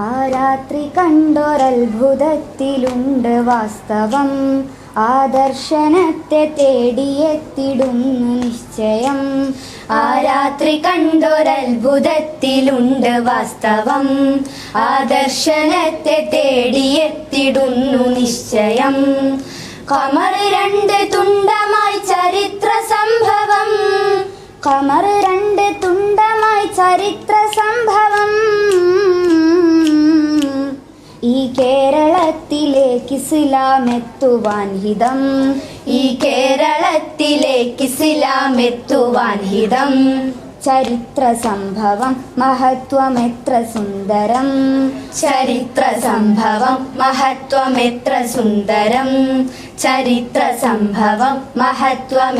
ആ രാത്രി കണ്ടൊരത്ഭുതത്തിലുണ്ട് വാസ്തവം. ആ ദർശനത്തെ തേടിയെത്തിടുന്നു നിശ്ചയം. ആ രാത്രി കണ്ടൊരത്ഭുതത്തിലുണ്ട് വാസ്തവം. ആ ദർശനത്തെ തേടിയെത്തിടുന്നു നിശ്ചയം. കമർ രണ്ട് തുണ്ടമായി ചരിത്ര സംഭവം. കമർ രണ്ട് തുണ്ടമായി ചരിത്ര സംഭവം. കേരളത്തിലേക്ക് ഇസ്ലാം എത്തുവാൻ ഹിതം. ഈ കേരളത്തിലേക്ക് ഇസ്ലാം എത്തുവാൻ ഹിതം. ചരിത്ര സംഭവം മഹത്വം എത്ര സുന്ദരം ചരിത്ര സംഭവം മഹത്വം സുന്ദരം ചരിത്ര സംഭവം മഹത്വം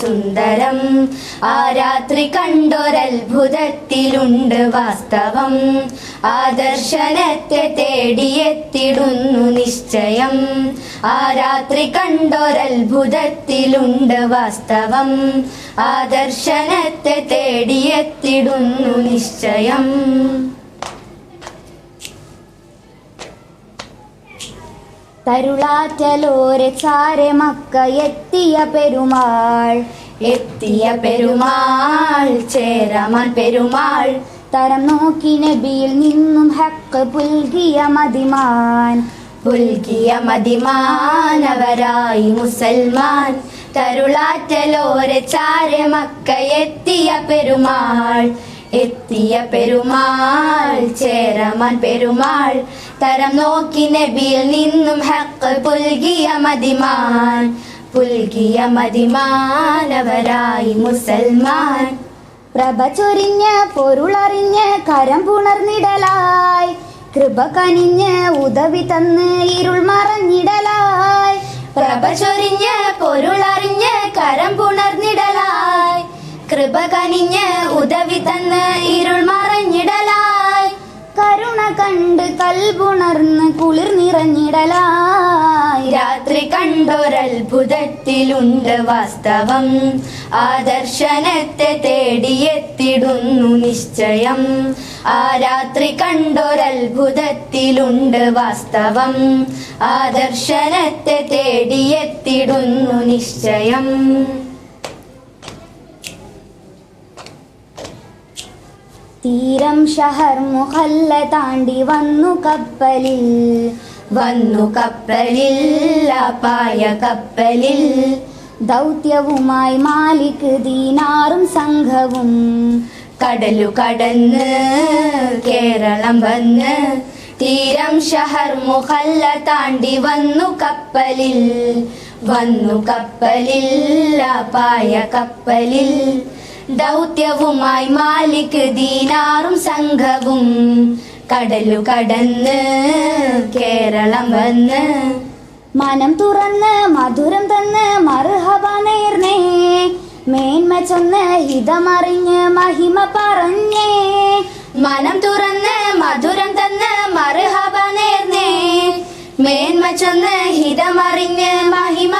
സുന്ദരം ആ രാത്രി കണ്ടൊരത്ഭുതത്തിലുണ്ട് വാസ്തവം. ആ ദർശനത്തെ തേടിയെത്തിടുന്നു നിശ്ചയം. ആ രാത്രി കണ്ടൊരത്ഭുതത്തിലുണ്ട് വാസ്തവം. ആ ദർശനത്തെ തേടിയെത്തിടുന്നു നിശ്ചയം. തരുളാറ്റലോരെ ചാരെ മക്ക എത്തിയ പെരുമാൾ എത്തിയ പെരുമാൾ ചേരമാൻ പെരുമാൾ. തരം നോക്കി നബിയിൽ നിന്നും ഹക്ക് പുൽകിയ മതിമാൻ. പുൽകിയ മതിമാനവരായി മുസൽമാൻ. തരുളാറ്റലോരെ ചാരെ മക്ക എത്തിയ പെരുമാൾ എത്തിയ പെരുമാൾ ചേരമാൻ പെരുമാൾ. തരം നോക്കി നബിയിൽ നിന്നും ഹക്ക് പുൽകിയ മതിമാൻ പുൽകിയ മതിമാനവരായി മുസൽമാൻ. പ്രഭ ചൊരിഞ്ഞ് പൊരുളറിഞ്ഞ് കരം പുണർന്നിടലായി. കൃപ കനിഞ്ഞ് ഉദവി തന്ന് ഇരുൾ കൃപ കനിഞ്ഞ് ഉദവി തന്ന് ഇരുൾ മറഞ്ഞിടലായി. കരുണ കണ്ട് കൽപുണർന്ന് കുളിർ നിറഞ്ഞിടലായി. രാത്രി കണ്ടൊരത്ഭുതത്തിലുണ്ട് വാസ്തവം. ആ ദർശനത്തെ തേടിയെത്തിടുന്നു നിശ്ചയം. ആ രാത്രി കണ്ടൊരത്ഭുതത്തിലുണ്ട് വാസ്തവം. ആ ദർശനത്തെ തേടിയെത്തിടുന്നു നിശ്ചയം. തീരം ഷഹർ മുഹല്ല താണ്ടി വന്നു കപ്പലിൽ. വന്നു കപ്പലിൽ അപായ കപ്പലിൽ. ദൗത്യവുമായി മാലിക് ദീനാറും സംഘവും. കടലു കടന്ന് കേരളം വന്ന് തീരം ഷഹർ മുഹല്ല താണ്ടി വന്നു കപ്പലിൽ. വന്നു കപ്പലിൽ അപായ കപ്പലിൽ. ദൗത്യവുമായി മാലിക് ദീനാറും സംഘവും. കടലു കടന്ന് കേരളം വന്ന്. മനം തുറന്ന് മധുരം തന്ന് മറുഹബ നേർന്നേ. മേന്മ ചൊന്ന് ഹിതമറിഞ്ഞ് മഹിമ പറഞ്ഞേ. മനം തുറന്ന് മധുരം തന്ന് മറുഹബ നേർന്നേ. മേന്മ ചൊന്ന് ഹിതമറിഞ്ഞ് മഹിമ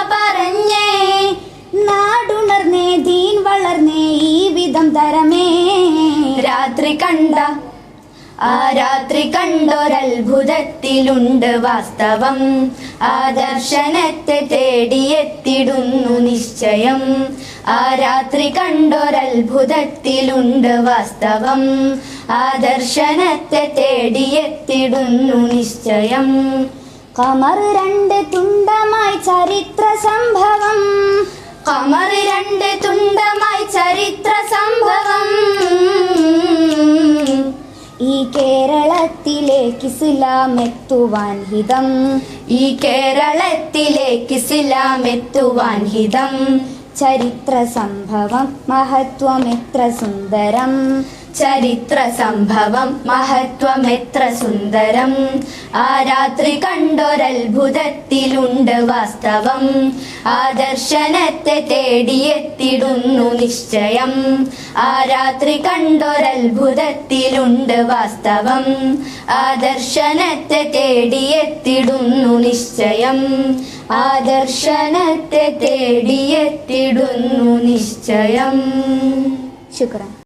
തരമേ രാത്രി കണ്ട ആ രാത്രി കണ്ടൊരത്ഭുതത്തിലുണ്ട് വാസ്തവം. ആ ദർശനത്തെ തേടിയെത്തിടുന്നു നിശ്ചയം. ആ രാത്രി കണ്ടൊരത്ഭുതത്തിലുണ്ട് വാസ്തവം. ആ ദർശനത്തെ തേടിയെത്തിടുന്നു നിശ്ചയം. കമർ രണ്ട് തുണ്ടമായി ചരിത്ര സംഭവം. കമർ രണ്ട് തുണ്ടമായി ചരിത്ര സംഭവം. ഈ കേരളത്തിലേക്ക് ഇസ്ലാം എത്തുവാൻ ഹിതം. ഈ കേരളത്തിലേക്ക് ഇസ്ലാം എത്തുവാൻ ഹിതം. ചരിത്ര സംഭവം മഹത്വം എത്ര സുന്ദരം. ചരിത്ര സംഭവം മഹത്വം എത്ര സുന്ദരം? ആ രാത്രി കണ്ടൊരത്ഭുതത്തിലുണ്ട് വാസ്തവം. ആ ദർശനത്തെ തേടിയെത്തിടുന്നു നിശ്ചയം. ആ രാത്രി കണ്ടൊരത്ഭുതത്തിലുണ്ട് വാസ്തവം. ആ ദർശനത്തെ തേടിയെത്തിടുന്നു നിശ്ചയം. ആ ദർശനത്തെ തേടിയെത്തിടുന്നു നിശ്ചയം. ശുക്രൻ